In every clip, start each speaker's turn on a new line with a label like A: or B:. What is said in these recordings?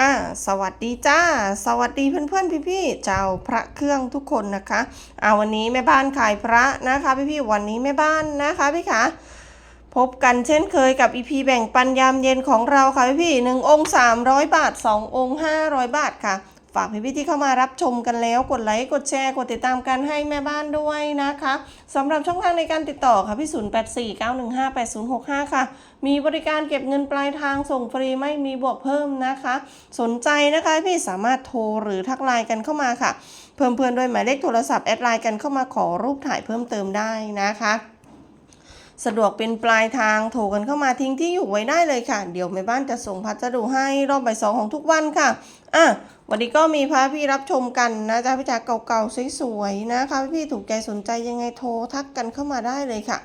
A: อ่าสวัสดีจ้า สวัสดีเพื่อนๆพี่ๆเจ้าพระเครื่องทุกคนนะคะอ่าวันนี้แม่บ้านขายพระนะคะพี่ๆวันนี้แม่บ้านนะคะพี่คะพบกันเช่นเคยกับอีพีแบ่งปันยามเย็นของเราค่ะพี่ๆหนึ่งองค์300บาท2ององค์500บาทค่ะ ฝากพี่ๆที่เข้ามารับชมกันแล้วกดไลค์กดแชร์กดติดตามกันให้แม่บ้านด้วยนะคะสำหรับช่องทางในการติดต่อค่ะพี่0849158065ค่ะ มีบริการเก็บเงินปลายทางส่งฟรีไม่มีบวกเพิ่มนะคะ สนใจนะคะพี่สามารถโทรหรือทักไลน์กันเข้ามาค่ะ เพิ่มเพื่อนด้วยหมายเลขโทรศัพท์แอดไลน์กันเข้ามาขอรูปถ่ายเพิ่มเติมได้นะคะสะดวกเป็นปลายทางโทรกันเข้ามาทิ้งที่อยู่ไว้ได้เลยค่ะ เดี๋ยวแม่บ้านจะส่งพัสดุให้รอบบ่ายสองของทุกวันค่ะอะวันนี้ก็มีพาพี่รับชมกันนะจ๊ะพี่จ๋าเก่าๆสวยๆนะคะพี่ถูกใจสนใจยังไงโทรทักกันเข้ามาได้เลยค่ะ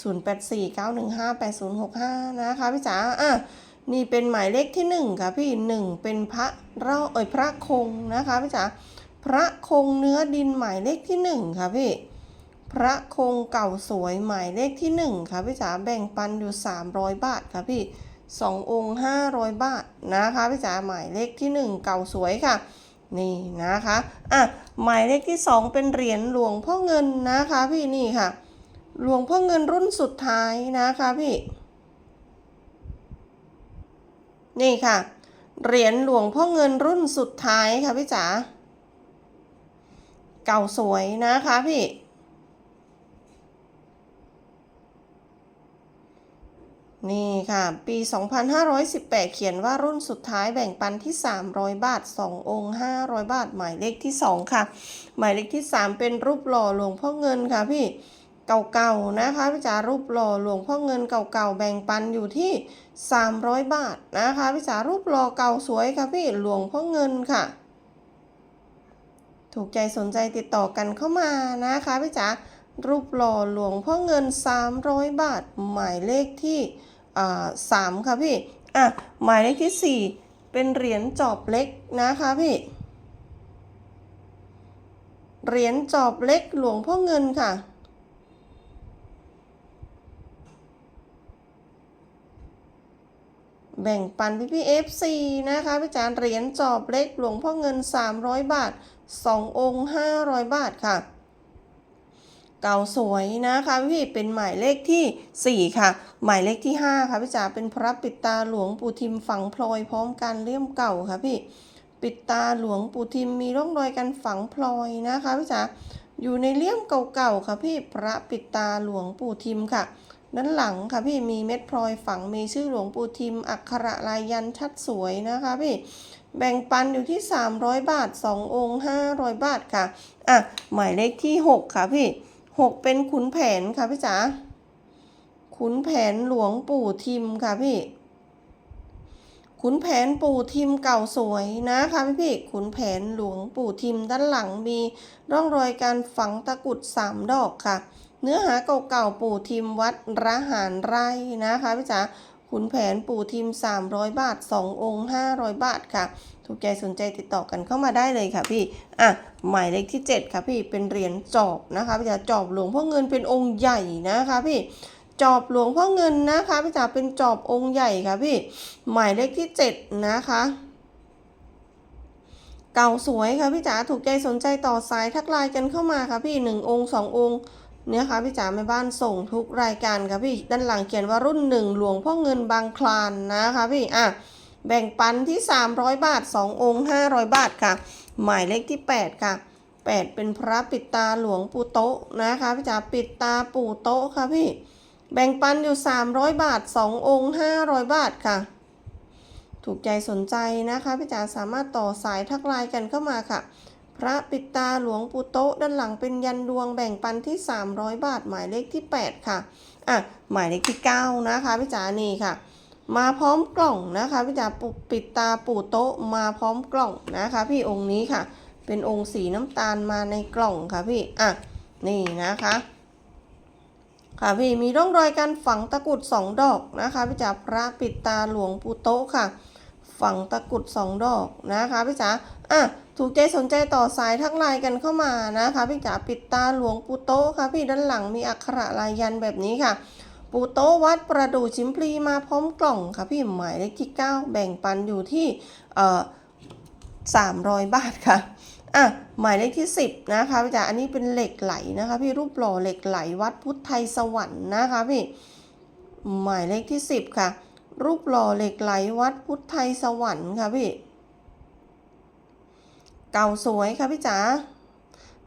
A: 0849158065 นะคะพี่จ๋าอะนี่เป็นหมายเลขที่หนึ่งค่ะพี่หนึ่งเป็นพระเราเอ่ยพระคงนะคะพี่จ๋าพระคงเนื้อดินหมายเลขที่หนึ่งค่ะพี่ พระคงเก่าสวยหมายเลขที่หนึ่งค่ะพี่จ๋าแบ่งปันอยู่ 300 บาทค่ะพี่สององค์500 บาทนะคะพี่จ๋าหมายเลขที่หนึ่งเก่าสวยค่ะ นี่นะคะอะหมายเลขที่สองเป็นเหรียญหลวงพ่อเงินนะคะพี่นี่ค่ะ หลวงพ่อเงินรุ่นสุดท้ายนะคะพี่ นี่ค่ะ เหรียญหลวงพ่อเงินรุ่นสุดท้ายค่ะพี่จ๋า เก่าสวยนะคะพี่นี่ค่ะ ปี 2518 เขียนว่ารุ่นสุดท้ายแบ่งปันที่ 300 บาท 2 องค์ 500 บาท หมายเลขที่ 2 ค่ะ หมายเลขที่ 3 เป็นรูปหล่อหลวงพ่อเงินค่ะพี่ เก่าๆนะคะพี่จ๋ารูปหล่อหลวงพ่อเงินเก่าๆแบ่งปันอยู่ที่ 300 บาทนะคะพี่จ๋ารูปหล่อเก่าสวยค่ะพี่หลวงพ่อเงินค่ะ ถูกใจสนใจติดต่อกันเข้ามานะคะพี่จ๋ารูปหล่อหลวงพ่อเงิน 300 บาท หมายเลขที่สามค่ะพี่อะหมายเลขที่ 4 เป็นเหรียญจอบเล็กนะคะพี่เหรียญจอบเล็กหลวงพ่อเงินค่ะ แบ่งปันพี่พี่เอฟซีนะคะพี่จานเหรียญจอบเล็กหลวงพ่อเงิน 300 บาท 2 องค์ 500 บาทค่ะ เก่าสวยนะคะพี่เป็นหมายเลขที่ 4 ค่ะ หมายเลขที่ 5 ค่ะพี่จ๋าเป็นพระปิดตาหลวงปู่ทิมฝังพลอยพร้อมกันเลี่ยมเก่าค่ะพี่ปิดตาหลวงปู่ทิมมีร่องรอยการฝังพลอยนะคะพี่จ๋าอยู่ในเลี่ยมเก่าๆค่ะพี่พระปิดตาหลวงปู่ทิมค่ะ ด้านหลังค่ะพี่มีเม็ดพลอยฝังมีชื่อหลวงปู่ทิม อักขระลายยันชัดสวยนะคะพี่แบ่งปันอยู่ที่ 300 บาท 2 องค์ 500 บาทค่ะ อะ หมายเลขที่ 6 ค่ะพี่ 6 เป็นขุนแผนค่ะพี่จ๋าขุนแผนหลวงปู่ทิมค่ะพี่ ขุนแผนปู่ทิมเก่าสวยนะคะพี่พี่ ขุนแผนหลวงปู่ทิมด้านหลังมีร่องรอยการฝังตะกุดสามดอกค่ะ เนื้อหาเก่าๆปู่ทิมวัดระหารไร่นะคะพี่จ๋าขุนแผนปู่ทิม 300 บาท 2 องค์ 500 บาทค่ะ ถูกใจสนใจติดต่อกันเข้ามาได้เลยค่ะพี่ อะ หมายเลขที่ 7 ค่ะพี่ เป็นเหรียญจอบนะคะพี่จ๋าจอบหลวงพ่อเงินเป็นองค์ใหญ่นะคะพี่ จอบหลวงพ่อเงินนะคะพี่จ๋าเป็นจอบองค์ใหญ่ค่ะพี่ หมายเลขที่ 7 นะคะเก่าสวยค่ะพี่จ๋าถูกใจสนใจต่อสายทักไลน์กันเข้ามาค่ะพี่หนึ่งองค์สององค์ เนี่ยค่ะพี่จ๋าแม่บ้านส่งทุกรายการค่ะพี่ด้านหลังเขียนว่ารุ่นหนึ่งหลวงพ่อเงินบางคลานนะคะพี่อะแบ่งปันที่ 300 บาท 2 องค์ 500 บาทค่ะ หมายเลขที่ 8 ค่ะ 8 เป็นพระปิดตาหลวงปู่โตะนะคะพี่จ๋าปิดตาปู่โตะค่ะพี่ แบ่งปันอยู่ 300 บาท 2 องค์ 500 บาทค่ะ ถูกใจสนใจนะคะพี่จ๋าสามารถต่อสายทักไลน์กันเข้ามาค่ะ พระปิดตาหลวงปู่โตะด้านหลังเป็นยันดวงแบ่งปันที่ 300 บาท หมายเลขที่ 8 ค่ะ อะ หมายเลขที่ 9 นะคะพี่จ๋านี่ค่ะ มาพร้อมกล่องนะคะพี่จ๋าปุปิดตาปู่โตะมาพร้อมกล่องนะคะ พี่องค์นี้ค่ะ เป็นองค์สีน้ำตาลมาในกล่องค่ะพี่ อะ นี่นะคะ ค่ะพี่มีร่องรอยการฝังตะกรุดสองดอกนะคะพี่จ๋าพระปิดตาหลวงปู่โตะค่ะ ฝังตะกุดสองดอกนะคะพี่จ๋าอะถูกใจสนใจต่อสายทักไลน์กันเข้ามานะคะพี่จ๋าปิดตาหลวงปู่โตค่ะพี่ด้านหลังมีอักขระลายยันแบบนี้ค่ะ ปูโตวัดประดู่ชิมพลีมาพร้อมกล่องค่ะพี่หมายเลขที่ 9 แบ่งปันอยู่ที่เอ่อ300 บาทค่ะอะหมายเลขที่ 10นะคะพี่จ๋าอันนี้เป็นเหล็กไหลนะคะ พี่รูปหล่อเหล็กไหลวัดพุทธไทยสวรรค์นะคะพี่หมายเลขที่ 10 ค่ะ รูปหล่อเหล็กไหลวัดพุทธไทยสวรรค์ค่ะพี่ เก่าสวยค่ะพี่จ๋า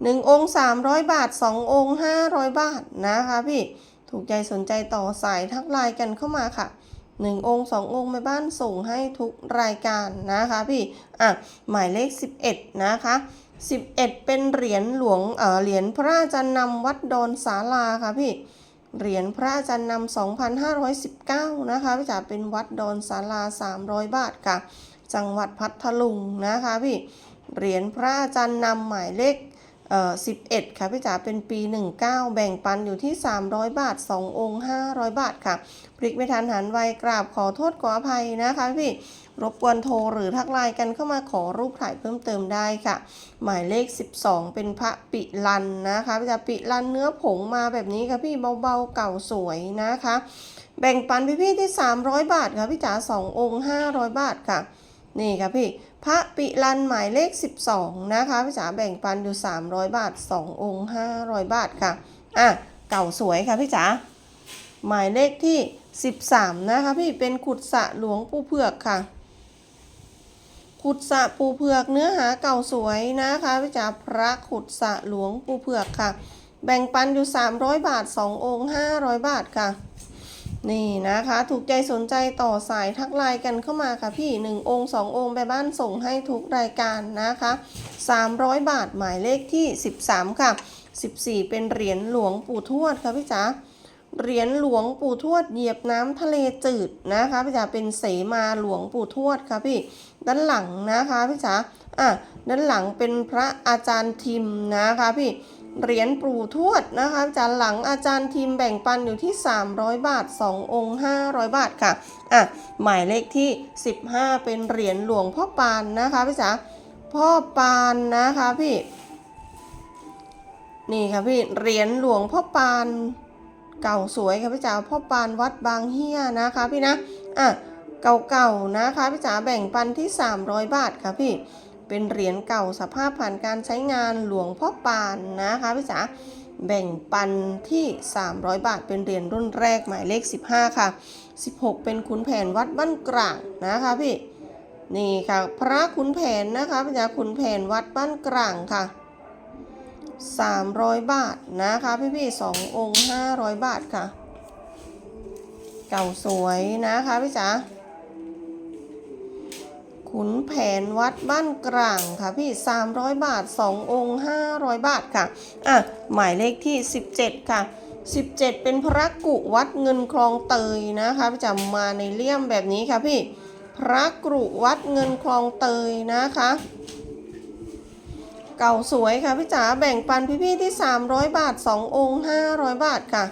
A: หนึ่งองค์สามร้อยบาทสององค์ห้าร้อยบาทนะคะพี่ ถูกใจสนใจต่อสายทักไลน์กันเข้ามาค่ะหนึ่งองค์สององค์แม่บ้านส่งให้ทุกรายการนะคะพี่ อะ หมายเลข11นะคะ11เป็นเหรียญหลวง เอ่อ เหรียญพระอาจารย์นำวัดดอนศาลาค่ะพี่ เหรียญพระอาจารย์นำ2,519 นะคะพี่จ๋าเป็นวัดดอนศาลา 300 บาทค่ะ จังหวัดพัทลุงนะคะพี่ เหรียญพระอาจารย์นำหมายเลขเอ่อ11 ค่ะพี่จ๋าเป็นปี 19 แบ่งปันอยู่ที่ 300 บาท 2 องค์ 500 บาทค่ะพลิกไม่ทันหันไวกราบขอโทษขออภัยนะคะพี่ รบกวนโทรหรือทักไลน์กันเข้ามาขอรูปถ่ายเพิ่มเติมได้ค่ะ หมายเลข 12 เป็นพระปิลันนะคะพี่จ๋าปิลันเนื้อผงมาแบบนี้ค่ะพี่เบาๆเก่าสวยนะคะ แบ่งปันพี่ๆที่ 300 บาทค่ะพี่จ๋า2องค์ 500 บาทค่ะนี่ค่ะพี่พระปิลันหมายเลข 12 นะคะพี่จ๋าแบ่งปันอยู่ 300 บาท 2 องค์ 500 บาทค่ะอะเก่าสวยค่ะพี่จ๋าหมายเลขที่ 13 นะคะพี่เป็นขุดสระหลวงปู่เผือกค่ะ ขุดสะปูเผือกเนื้อหาเก่าสวยนะคะพี่จ๋าพระขุดสะหลวงปูเผือกค่ะ แบ่งปันอยู่ 300 บาท 2 องค์ 500 บาทค่ะ นี่นะคะ ถูกใจสนใจต่อสายทักไลน์กันเข้ามาค่ะพี่ 1 องค์ 2 องค์ไปบ้านส่งให้ทุกรายการนะคะ 300 บาทหมายเลขที่ 13 ค่ะ 14 เป็นเหรียญหลวงปู่ทวดค่ะพี่จ๋า เหรียญหลวงปู่ทวดเหยียบน้ำทะเลจืดนะคะพี่จ๋าเป็นเสมาหลวงปู่ทวดค่ะพี่ด้านหลังนะคะพี่จ๋าอะด้านหลังเป็นพระอาจารย์ทิมนะคะพี่เหรียญปู่ทวดนะคะจ๋าหลังอาจารย์ทิมแบ่งปันอยู่ที่ 300 บาท 2 องค์ 500 บาทค่ะอะหมายเลขที่ 15 เป็นเหรียญหลวงพ่อปานนะคะพี่จ๋าพ่อปานนะคะพี่ นี่ค่ะพี่เหรียญหลวงพ่อปาน เก่าสวยค่ะพี่จ๋าพ่อปานวัดบางเฮียนะคะพี่นะอะเก่าๆนะคะพี่จ๋าแบ่งปันที่ 300 บาทค่ะพี่เป็นเหรียญเก่าสภาพผ่านการใช้งานหลวงพ่อปานนะคะพี่จ๋าแบ่งปันที่ 300 บาท เป็นเหรียญรุ่นแรกหมายเลข 15 ค่ะ 16 เป็นขุนแผนวัดบ้านกลางนะคะพี่นี่ค่ะ พระขุนแผนนะคะพี่จ๋าขุนแผนวัดบ้านกลางค่ะ 300 บาทนะคะพี่พี่ๆสององค์ 500 บาทค่ะ เก่าสวยนะคะพี่จ๋าขุนแผนวัดบ้านกลางค่ะพี่ 300 บาท 2 องค์ 500 บาทค่ะ อะ หมายเลขที่ 17 ค่ะ 17 เป็นพระกุวัดเงินคลองเตยนะคะพี่จ๋ามาในเลี่ยมแบบนี้ค่ะพี่ พระกรุวัดเงินคลองเตยนะคะ เก่าสวยค่ะพี่จ๋าแบ่งปันพี่ๆที่ 300 บาท 2 องค์ 500 บาทค่ะ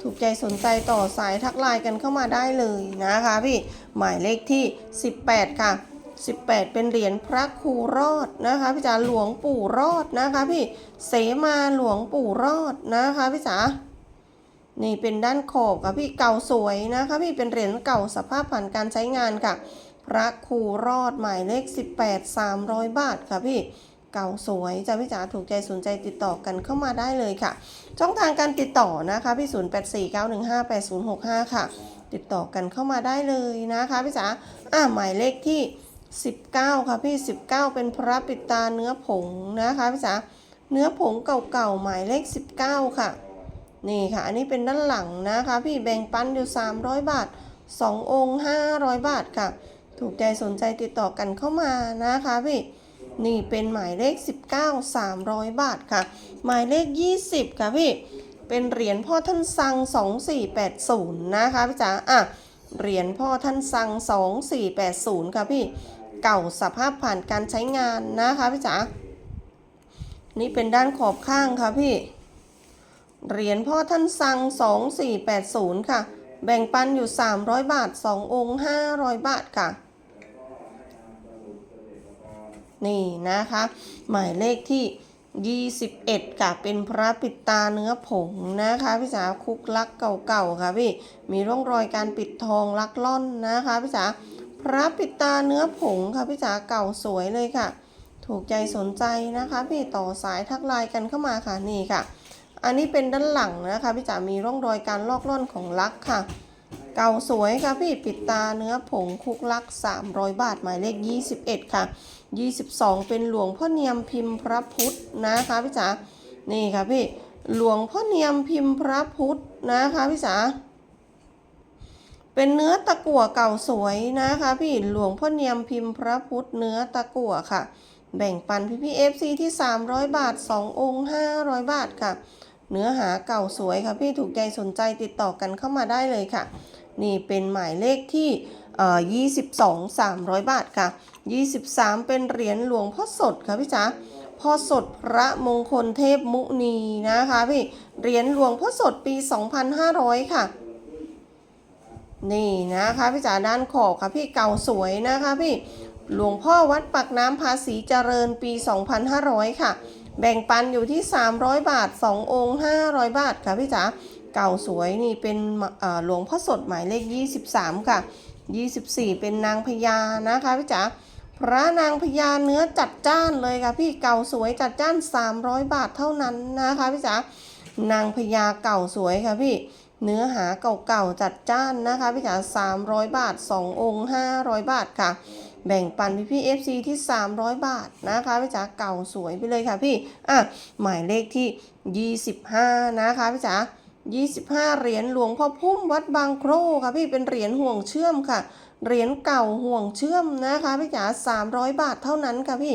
A: ถูกใจสนใจต่อสายทักไลน์กันเข้ามาได้เลยนะคะพี่หมายเลขที่ 18 ค่ะ 18 เป็นเหรียญพระครูรอดนะคะพี่จ๋าหลวงปู่รอดนะคะพี่เสมาหลวงปู่รอดนะคะพี่จ๋านี่เป็นด้านขอบค่ะพี่เก่าสวยนะคะพี่เป็นเหรียญเก่าสภาพผ่านการใช้งานค่ะ พระครูรอดหมายเลข 18 300 บาทค่ะพี่ เก่าสวยจ้าพี่จ๋าถูกใจสนใจติดต่อกันเข้ามาได้เลยค่ะ ช่องทางการติดต่อนะคะพี่0849158065ค่ะ ติดต่อกันเข้ามาได้เลยนะคะพี่จ๋าอ่าหมายเลขที่ 19 ค่ะพี่ 19 เป็นพระปิดตาเนื้อผงนะคะพี่จ๋าเนื้อผงเก่าๆหมายเลข 19 ค่ะ นี่ค่ะ อันนี้เป็นด้านหลังนะคะ พี่แบ่งปันอยู่ 300 บาท 2 องค์ 500 บาทค่ะ ถูกใจสนใจติดต่อกันเข้ามานะคะพี่ นี่เป็นหมายเลข 19 300 บาทค่ะ หมายเลข 20 ค่ะพี่ เป็นเหรียญพ่อท่านสัง 2480 นะคะพี่จ๋าอะเหรียญพ่อท่านสัง 2480 ค่ะพี่ เก่าสภาพผ่านการใช้งานนะคะพี่จ๋า นี่เป็นด้านขอบข้างค่ะพี่ เหรียญพ่อท่านสัง 2480 ค่ะ แบ่งปันอยู่ 300 บาท 2 องค์ 500 บาทค่ะ นี่นะคะ หมายเลขที่ 21 ค่ะ เป็นพระปิดตาเนื้อผงนะคะ พี่จ๋าคุกลักเก่าๆค่ะพี่ มีร่องรอยการปิดทองลักล่อนนะคะ พี่จ๋าพระปิดตาเนื้อผงค่ะพี่จ๋าเก่าสวยเลยค่ะ ถูกใจสนใจนะคะพี่ต่อสายทักไลน์กันเข้ามาค่ะนี่ค่ะ อันนี้เป็นด้านหลังนะคะพี่จ๋ามีร่องรอยการลอกล่อนของลักค่ะเก่าสวยค่ะพี่ปิดตาเนื้อผงคุกลัก 300 บาทหมายเลข 21 ค่ะ 22 เป็นหลวงพ่อเนียมพิมพ์พระพุทธนะคะพี่จ๋านี่ค่ะพี่หลวงพ่อเนียมพิมพ์พระพุทธนะคะพี่จ๋าเป็นเนื้อตะกั่วเก่าสวยนะคะพี่หลวงพ่อเนียมพิมพ์พระพุทธเนื้อตะกั่วค่ะ แบ่งปันพี่พี่เอฟซีที่ 300 บาท 2 องค์ 500 บาทค่ะ เนื้อหาเก่าสวยค่ะพี่ถูกใจสนใจติดต่อกันเข้ามาได้เลยค่ะ นี่เป็นหมายเลขที่เอ่อ22 300 บาทค่ะ 23 เป็นเหรียญหลวงพ่อสดค่ะพี่จ๋าพ่อสดพระมงคลเทพมุนีนะคะพี่เหรียญหลวงพ่อสดปี 2,500 ค่ะ นี่นะคะพี่จ๋าด้านขอบค่ะพี่เก่าสวยนะคะพี่หลวงพ่อวัดปักน้ำภาษีเจริญปี 2,500 ค่ะ แบ่งปันอยู่ที่ 300 บาท 2 องค์ 500 บาทค่ะพี่จ๋าเก่าสวยนี่เป็นหลวงพ่อสดหมายเลข 23 ค่ะ 24 เป็นนางพญานะคะพี่จ๋า พระนางพญาเนื้อจัดจ้านเลยค่ะพี่เก่าสวยจัดจ้าน 300 บาทเท่านั้นนะคะพี่จ๋านางพญาเก่าสวยค่ะพี่เนื้อหาเก่าๆจัดจ้านนะคะพี่จ๋า300 บาท 2 องค์ 500 บาทค่ะ แบ่งปันพี่พี่ FC ที่ 300 บาทนะคะพี่จ๋าเก่าสวยไปเลยค่ะพี่อะหมายเลขที่ 25 นะคะพี่จ๋า 25 เหรียญหลวงพ่อพุ่มวัดบางโครค่ะพี่เป็นเหรียญห่วงเชื่อมค่ะ เหรียญเก่าห่วงเชื่อมนะคะพี่จ๋า300 บาทเท่านั้นค่ะพี่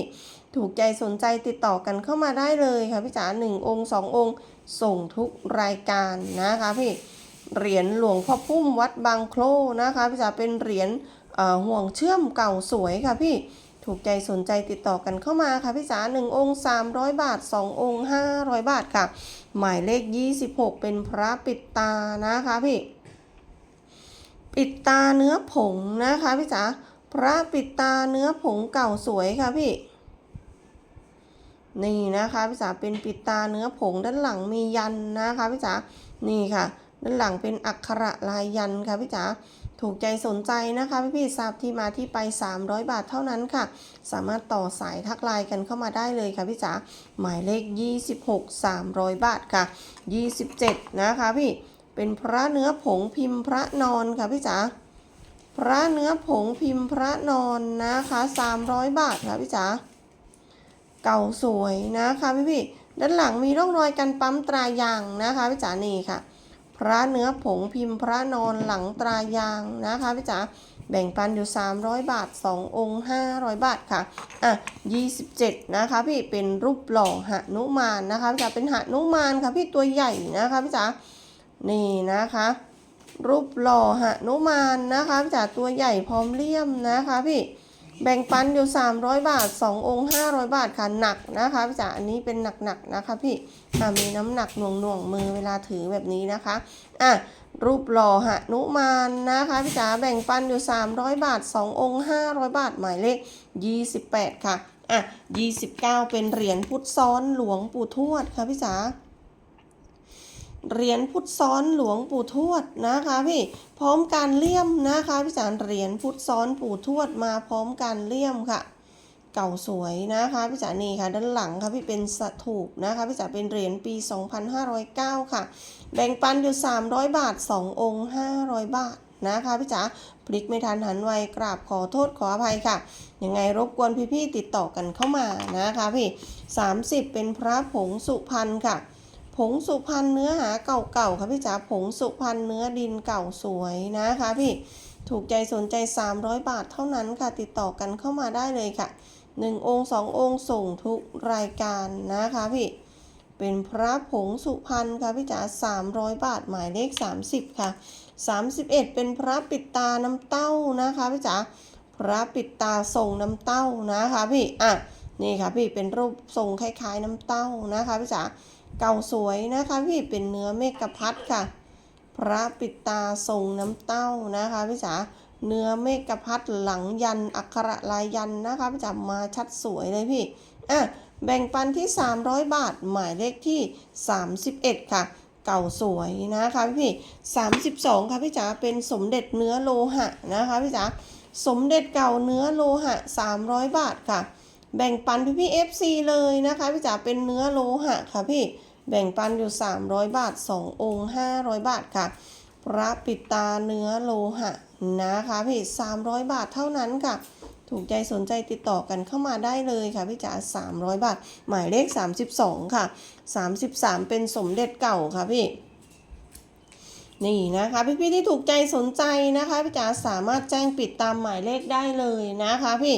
A: ถูกใจสนใจติดต่อกันเข้ามาได้เลยค่ะพี่จ๋า1องค์ 2 องค์ ส่งทุกรายการนะคะพี่เหรียญหลวงพ่อพุ่มวัดบางโครนะคะพี่จ๋าเป็นเหรียญห่วงเชื่อมเก่าสวยค่ะพี่ ถูกใจสนใจติดต่อกันเข้ามาค่ะพี่จ๋า1องค์ 300 บาท 2 องค์ 500 บาทค่ะ หมายเลข 26 เป็นพระปิดตานะคะพี่ ปิดตาเนื้อผงนะคะพี่จ๋าพระปิดตาเนื้อผงเก่าสวยค่ะพี่ นี่นะคะพี่จ๋าเป็นปิดตาเนื้อผงด้านหลังมียันนะคะพี่จ๋านี่ค่ะ ด้านหลังเป็นอักขระลายยันค่ะพี่จ๋า ถูกใจสนใจนะคะพี่พี่ทราบที่มาที่ไป 300 บาทเท่านั้นค่ะ สามารถต่อสายทักไลน์กันเข้ามาได้เลยค่ะพี่จ๋าหมายเลข 26 300 บาทค่ะ 27 นะคะพี่เป็นพระเนื้อผงพิมพ์พระนอนค่ะพี่จ๋าพระเนื้อผงพิมพ์พระนอนนะคะ 300 บาทค่ะพี่จ๋าเก่าสวยนะคะพี่พี่ด้านหลังมีร่องรอยการปั๊มตรายางนะคะพี่จ๋านี่ค่ะ ระเนื้อผงพิมพ์พระนอนหลังตรายางนะคะพี่จ๋าแบ่งปันอยู่ 300 บาท 2 องค์ 500 บาทค่ะ อะ 27 นะคะพี่ เป็นรูปหล่อหนุมานนะคะพี่จ๋าเป็นหนุมานค่ะพี่ตัวใหญ่นะคะพี่จ๋า นี่นะคะ รูปหล่อหนุมานนะคะพี่จ๋าตัวใหญ่พร้อมเลี่ยมนะคะพี่ แบ่งปันอยู่ 300 บาท 2 องค์ 500 บาทค่ะหนักนะคะพี่จ๋าอันนี้เป็นหนักๆนะคะพี่อะมีน้ำหนักหน่วงหน่วงๆมือเวลาถือแบบนี้นะคะอะรูปหล่อหนุมานนะคะพี่จ๋าแบ่งปันอยู่ 300 บาท 2 องค์ 500 บาทหมายเลข 28 ค่ะอะ29 เป็นเหรียญพุทธซ้อนหลวงปู่ทวดค่ะพี่จ๋า เหรียญพุทธซ้อนหลวงปู่ทวดนะคะพี่พร้อมการเลี่ยมนะคะพี่จารเหรียญพุทธซ้อนปู่ทวดมาพร้อมการเลี่ยมค่ะ เก่าสวยนะคะพี่จ๋านี่ค่ะ ด้านหลังค่ะพี่เป็นสถูปนะคะพี่จ๋าเป็นเหรียญปี 2509 ค่ะ แบ่งปันอยู่ 300 บาท 2 องค์ 500 บาทนะคะพี่จ๋าพลิกไม่ทันหันไวกราบขอโทษขออภัยค่ะ ยังไงรบกวนพี่ๆติดต่อกันเข้ามานะคะพี่ 30 เป็นพระผงสุพรรณค่ะ ผงสุพรรณเนื้อหาเก่าๆค่ะพี่จ๋าผงสุพรรณเนื้อดินเก่าสวยนะคะพี่ถูกใจสนใจ 300 บาทเท่านั้นค่ะติดต่อกันเข้ามาได้เลยค่ะ 1 องค์ 2 องค์ส่งทุกรายการนะคะพี่เป็นพระผงสุพรรณค่ะพี่จ๋า300 บาทหมายเลข 30 ค่ะ 31 เป็นพระปิดตาน้ำเต้านะคะพี่จ๋าพระปิดตาทรงน้ำเต้านะคะพี่อะนี่ค่ะพี่เป็นรูปทรงคล้ายๆน้ำเต้านะคะพี่จ๋า เก่าสวยนะคะพี่เป็นเนื้อเมกะพัดค่ะ พระปิดตาทรงน้ำเต้านะคะพี่จ๋าเนื้อเมกะพัดหลังยันอักขระลายยันนะคะพี่จ๋ามาชัดสวยเลยพี่อะแบ่งปันที่ 300 บาทหมายเลขที่ 31 ค่ะ เก่าสวยนะคะพี่พี่32 ค่ะพี่จ๋าเป็นสมเด็จเนื้อโลหะนะคะพี่จ๋าสมเด็จเก่าเนื้อโลหะ 300 บาทค่ะ แบ่งปันพี่พี่ FC เลยนะคะพี่จ๋าเป็นเนื้อโลหะค่ะพี่แบ่งปันอยู่ 300 บาท 2 องค์ 500 บาทค่ะ พระปิดตาเนื้อโลหะนะคะพี่ 300 บาทเท่านั้นค่ะ ถูกใจสนใจติดต่อกันเข้ามาได้เลยค่ะพี่จ๋า300 บาท หมายเลข 32 ค่ะ 33 เป็นสมเด็จเก่าค่ะพี่ นี่นะคะพี่ๆที่ถูกใจสนใจนะคะพี่จ๋าสามารถแจ้งปิดตามหมายเลขได้เลยนะคะพี่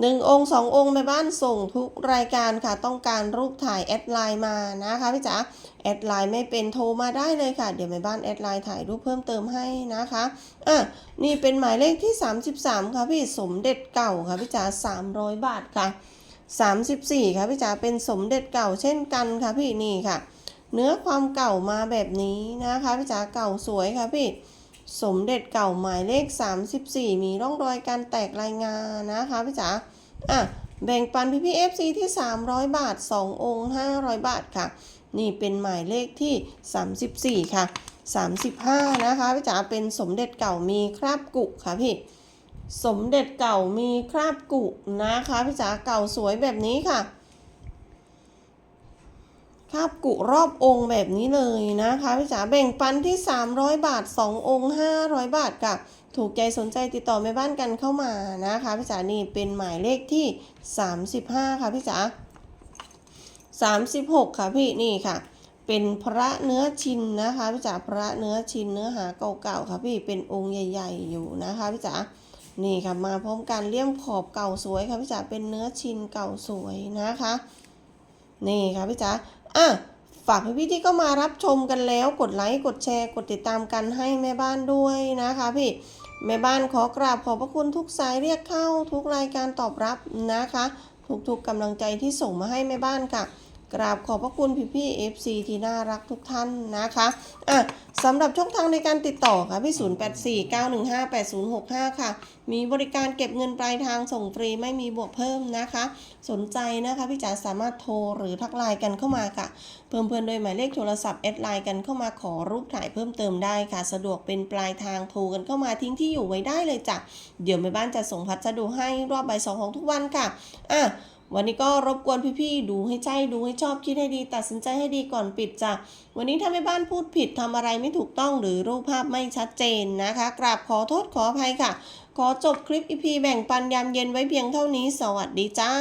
A: หนึ่งองค์สององค์แม่บ้านส่งทุกรายการค่ะ ต้องการรูปถ่ายแอดไลน์มานะคะพี่จ๋าแอดไลน์ไม่เป็นโทรมาได้เลยค่ะ เดี๋ยวแม่บ้านแอดไลน์ถ่ายรูปเพิ่มเติมให้นะคะอะนี่เป็นหมายเลขที่ 33 ค่ะพี่สมเด็จเก่าค่ะพี่จ๋า300 บาทค่ะ 34 ค่ะพี่จ๋าเป็นสมเด็จเก่าเช่นกันค่ะพี่นี่ค่ะ เนื้อความเก่ามาแบบนี้นะคะพี่จ๋าเก่าสวยค่ะพี่ สมเด็จเก่าหมายเลข 34 มีร่องรอยการแตกรายงานนะคะพี่จ๋าอะแบ่งปันพี่พี่ FC ที่ 300 บาท 2 องค์ 500 บาทค่ะ นี่เป็นหมายเลขที่ 34 ค่ะ 35 นะคะพี่จ๋าเป็นสมเด็จเก่ามีคราบกุค่ะพี่ สมเด็จเก่ามีคราบกุนะคะพี่จ๋าเก่าสวยแบบนี้ค่ะ คาบกุรอบองค์แบบนี้เลยนะคะพี่จ๋าแบ่งปันที่ 300 บาท 2 องค์ 500 บาทค่ะถูกใจสนใจติดต่อแม่บ้านกันเข้ามานะคะพี่จ๋านี่เป็นหมายเลขที่ 35 ค่ะพี่จ๋า36 ค่ะพี่นี่ค่ะ เป็นพระเนื้อชินนะคะพี่จ๋าพระเนื้อชินเนื้อหาเก่าๆค่ะพี่เป็นองค์ใหญ่ ๆ อยู่นะคะพี่จ๋านี่ค่ะมาพร้อมกันเลี่ยมขอบเก่าสวยค่ะพี่จ๋าเป็นเนื้อชินเก่าสวยนะคะ นี่ค่ะพี่จ๋า อะฝากพี่พี่ที่ก็มารับชมกันแล้วกดไลค์กดแชร์ กดติดตามกันให้แม่บ้านด้วยนะคะพี่แม่บ้านขอกราบขอบพระคุณทุกสายเรียกเข้าทุกรายการตอบรับนะคะ ทุกๆกำลังใจที่ส่งมาให้แม่บ้านค่ะ กราบขอบพระคุณพี่ๆ FC ที่น่ารักทุกท่านนะคะอะสำหรับช่องทางในการติดต่อค่ะพี่0849158065 ค่ะ มีบริการเก็บเงินปลายทางส่งฟรีไม่มีบวกเพิ่มนะคะ สนใจนะคะพี่จ๋าสามารถโทรหรือทักไลน์กันเข้ามาค่ะ เพิ่มเพื่อนโดยหมายเลขโทรศัพท์แอดไลน์กันเข้ามาขอรูปถ่ายเพิ่มเติมได้ค่ะ สะดวกเป็นปลายทางโทรกันเข้ามาทิ้งที่อยู่ไว้ได้เลยจ้ะเดี๋ยวแม่บ้านจะส่งพัสดุให้รอบบ่ายสองของทุกวันค่ะอะ วันนี้ก็รบกวนพี่ๆดูให้ใจดูให้ชอบคิดให้ดี ตัดสินใจให้ดีก่อนปิดจ้ะวันนี้ถ้าแม่บ้านพูดผิดทำอะไรไม่ถูกต้องหรือรูปภาพไม่ชัดเจนนะคะกราบขอโทษขออภัยค่ะ ขอจบคลิปอีพีแบ่งปันยามเย็นไว้เพียงเท่านี้ สวัสดีจ้า